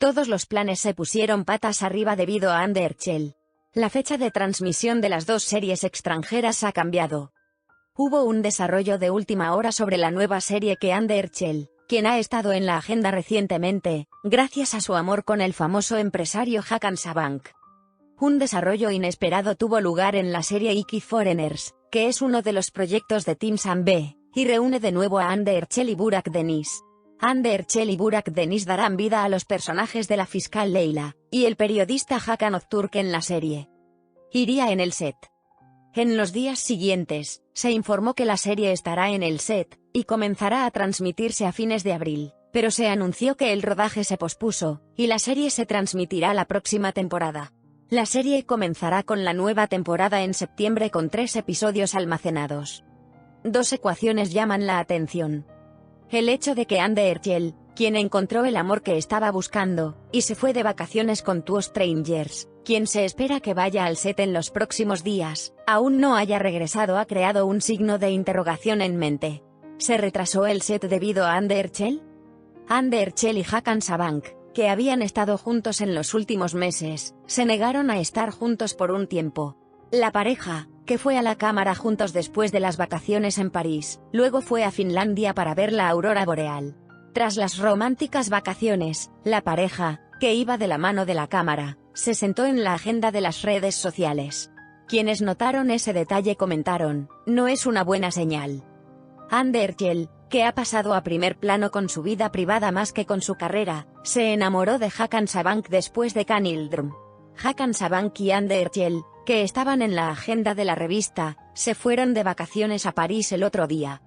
Todos los planes se pusieron patas arriba debido a Underchell. La fecha de transmisión de las dos series extranjeras ha cambiado. Hubo un desarrollo de última hora sobre la nueva serie que Underchell, quien ha estado en la agenda recientemente, gracias a su amor con el famoso empresario Hakan Sabank. Un desarrollo inesperado tuvo lugar en la serie Iki Foreigners, que es uno de los proyectos de Team Sam B, y reúne de nuevo a Underchell y Burak Denis. Ander Chel y Burak Deniz darán vida a los personajes de la fiscal Leila, y el periodista Hakan Ozturk en la serie. Iría en el set. En los días siguientes, se informó que la serie estará en el set, y comenzará a transmitirse a fines de abril, pero se anunció que el rodaje se pospuso, y la serie se transmitirá la próxima temporada. La serie comenzará con la nueva temporada en septiembre con tres episodios almacenados. Dos ecuaciones llaman la atención. El hecho de que Ande Erchel, quien encontró el amor que estaba buscando, y se fue de vacaciones con Two Strangers, quien se espera que vaya al set en los próximos días, aún no haya regresado ha creado un signo de interrogación en mente. ¿Se retrasó el set debido a? Ande Erchel y Hakan Sabank, que habían estado juntos en los últimos meses, se negaron a estar juntos por un tiempo. La pareja, que fue a la cámara juntos después de las vacaciones en París, luego fue a Finlandia para ver la aurora boreal. Tras las románticas vacaciones, la pareja, que iba de la mano de la cámara, se sentó en la agenda de las redes sociales. Quienes notaron ese detalle comentaron, no es una buena señal. Anderkel, que ha pasado a primer plano con su vida privada más que con su carrera, se enamoró de Hakan Sabank después de Kanildrum. Hakan Sabank y Anderkel, que estaban en la agenda de la revista, se fueron de vacaciones a París el otro día.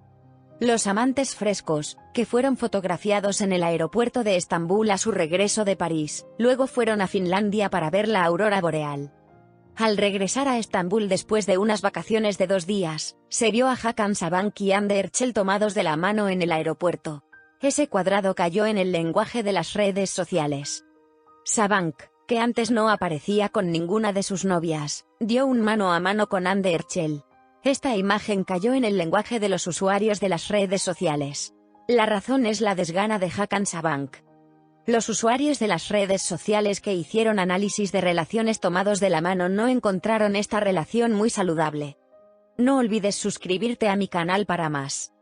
Los amantes frescos, que fueron fotografiados en el aeropuerto de Estambul a su regreso de París, luego fueron a Finlandia para ver la aurora boreal. Al regresar a Estambul después de unas vacaciones de dos días, se vio a Hakan Sabank y Ander Chel tomados de la mano en el aeropuerto. Ese cuadrado cayó en el lenguaje de las redes sociales. Sabank, que antes no aparecía con ninguna de sus novias, dio un mano a mano con Anne Erchel. Esta imagen cayó en el lenguaje de los usuarios de las redes sociales. La razón es la desgana de Hakan Sabank. Los usuarios de las redes sociales que hicieron análisis de relaciones tomados de la mano no encontraron esta relación muy saludable. No olvides suscribirte a mi canal para más.